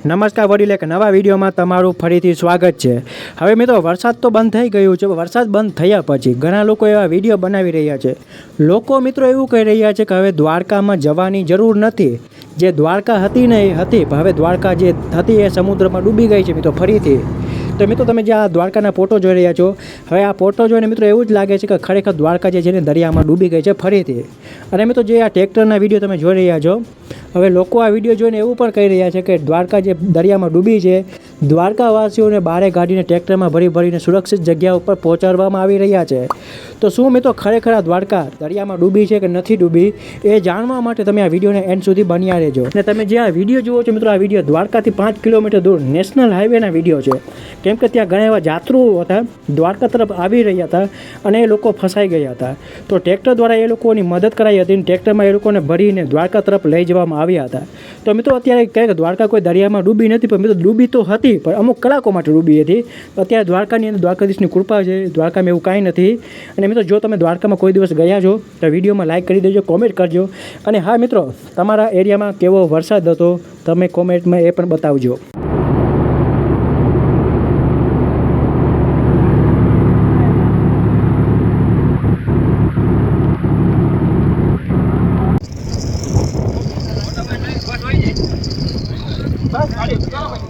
નમસ્કાર વડીલ, એક નવા વિડીયોમાં તમારું ફરીથી સ્વાગત છે. હવે મિત્રો, વરસાદ તો બંધ થઈ ગયું છે વરસાદ બંધ થયા પછી ઘણા લોકો એવા વીડિયો બનાવી રહ્યા છે. લોકો મિત્રો એવું કહી રહ્યા છે કે હવે દ્વારકામાં જવાની જરૂર નથી. જે દ્વારકા હતી ને એ હતી હવે દ્વારકા જે હતી એ સમુદ્રમાં ડૂબી ગઈ છે મિત્રો ફરીથી. તો મિત્રો તમે જે આ દ્વારકાના ફોટો જોઈ રહ્યા છો, હવે આ ફોટો જોઈને મિત્રો એવું જ લાગે છે કે ખરેખર દ્વારકા જે છે ને દરિયામાં ડૂબી ગઈ છે ફરીથી. અને મિત્રો જે આ ટ્રેક્ટરના વીડિયો તમે જોઈ રહ્યા છો, હવે લોકો આ વીડિયો જોઈને એવું પણ કહી રહ્યા છે કે દ્વારકા જે દરિયામાં ડૂબી છે, દ્વારકાવાસીઓને બારે ગાડીને ટ્રેક્ટરમાં ભરી ભરીને સુરક્ષિત જગ્યા ઉપર પહોંચાડવામાં આવી રહ્યા છે. તો શું મિત્રો ખરેખર આ દ્વારકા દરિયામાં ડૂબી છે કે નથી ડૂબી, એ જાણવા માટે તમે આ વિડીયોને એન્ડ સુધી બન્યા રહેજો. અને તમે જે આ વીડિયો જુઓ છો મિત્રો, આ વીડિયો દ્વારકાથી પાંચ કિલોમીટર દૂર નેશનલ હાઈવેના વીડિયો છે. કેમ કે ત્યાં ઘણા એવા જાત્રુઓ હતા, દ્વારકા તરફ આવી રહ્યા હતા અને એ લોકો ફસાઈ ગયા હતા. તો ટ્રેક્ટર દ્વારા એ લોકોની મદદ કરાઈ હતી અને ટ્રેક્ટરમાં એ લોકોને ભરીને દ્વારકા તરફ લઈ જવામાં આવ્યા હતા. તો મિત્રો, અત્યારે કહે દ્વારકા કોઈ દરિયામાં ડૂબી નથી, પણ મિત્રો, ડૂબી તો હતી, પણ અમુક કલાકો માટે ડૂબી હતી. અત્યારે દ્વારકાની અંદર દ્વારકાધીશની કૃપા છે, દ્વારકામાં એવું કાંઈ નથી. અને મિત્રો, જો તમે દ્વારકામાં કોઈ દિવસ ગયા છો, તો વિડીયોમાં લાઇક કરી દેજો, કોમેન્ટ કરજો. અને હા મિત્રો, તમારા એરિયામાં કેવો વરસાદ હતો, તમે કોમેન્ટમાં એ પણ બતાવજો. 来，哪里？知道了？